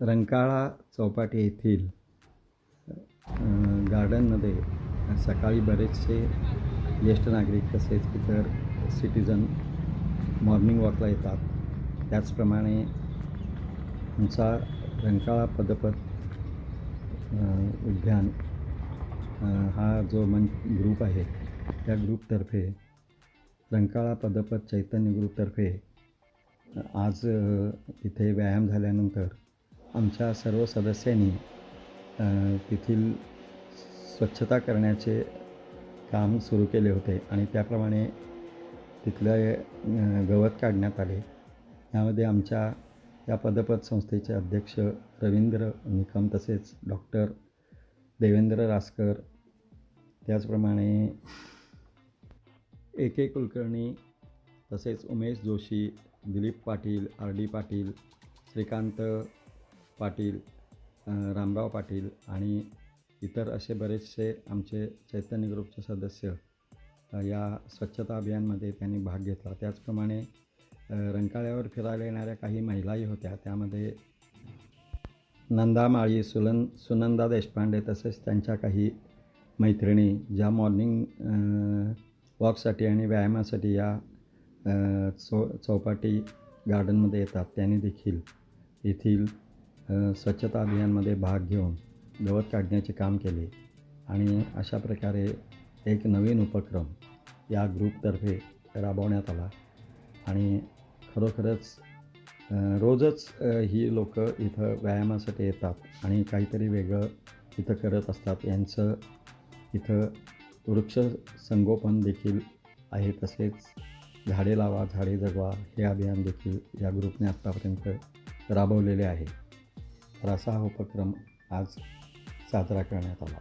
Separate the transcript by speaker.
Speaker 1: रंकाळा चौपाटी येथील गार्डनमध्ये सकाळी बरेचसे ज्येष्ठ नागरिक तसेच इतर सिटीजन मॉर्निंग वॉकला येतात. त्याचप्रमाणे आमचा रंकाळा पदपथ उद्यान हा जो मन ग्रुप आहे त्या ग्रुपतर्फे रंकाळा पदपथ चैतन्य ग्रुपतर्फे आज तिथे व्यायाम झाल्यानंतर आमच्या सर्व सदस्यांनी तेथील स्वच्छता करण्याचे काम सुरू केले होते आणि त्याप्रमाणे तिथलं गवत काढण्यात आले. यामध्ये आमच्या या पदपथ संस्थेचे अध्यक्ष रवींद्र निकम तसेच डॉक्टर देवेंद्र रासकर त्याचप्रमाणे ए के कुलकर्णी तसेच उमेश जोशी दिलीप पाटील आर डी पाटील श्रीकांत पाटील रामराव पाटील आणि इतर असे बरेचसे आमचे चैतन्य ग्रुपचे सदस्य या स्वच्छता अभियानमध्ये त्यांनी भाग घेतला. त्याचप्रमाणे रंकाळ्यावर फिरायला येणाऱ्या काही महिलाही होत्या. त्यामध्ये नंदा माळी सुलन सुनंदा देशपांडे तसेच त्यांच्या काही मैत्रिणी ज्या मॉर्निंग वॉकसाठी आणि व्यायामासाठी या चौ चौपाटी गार्डनमध्ये येतात त्यांनी देखील येथील स्वच्छता अभियानमध्ये भाग घेऊन गवत काढण्याचे काम केले आणि अशा प्रकारे एक नवीन उपक्रम या ग्रुपतर्फे राबवण्यात आला. आणि खरोखरच रोजच ही लोक इथं व्यायामासाठी येतात आणि काहीतरी वेगळं इथं करत असतात. यांचं इथं वृक्ष संगोपन देखील आहे. तसेच झाडे लावा झाडे जगवा हे अभियान देखील या ग्रुपने आत्तापर्यंत राबवलेले आहे. तर असा हा उपक्रम आज साजरा करण्यात आला.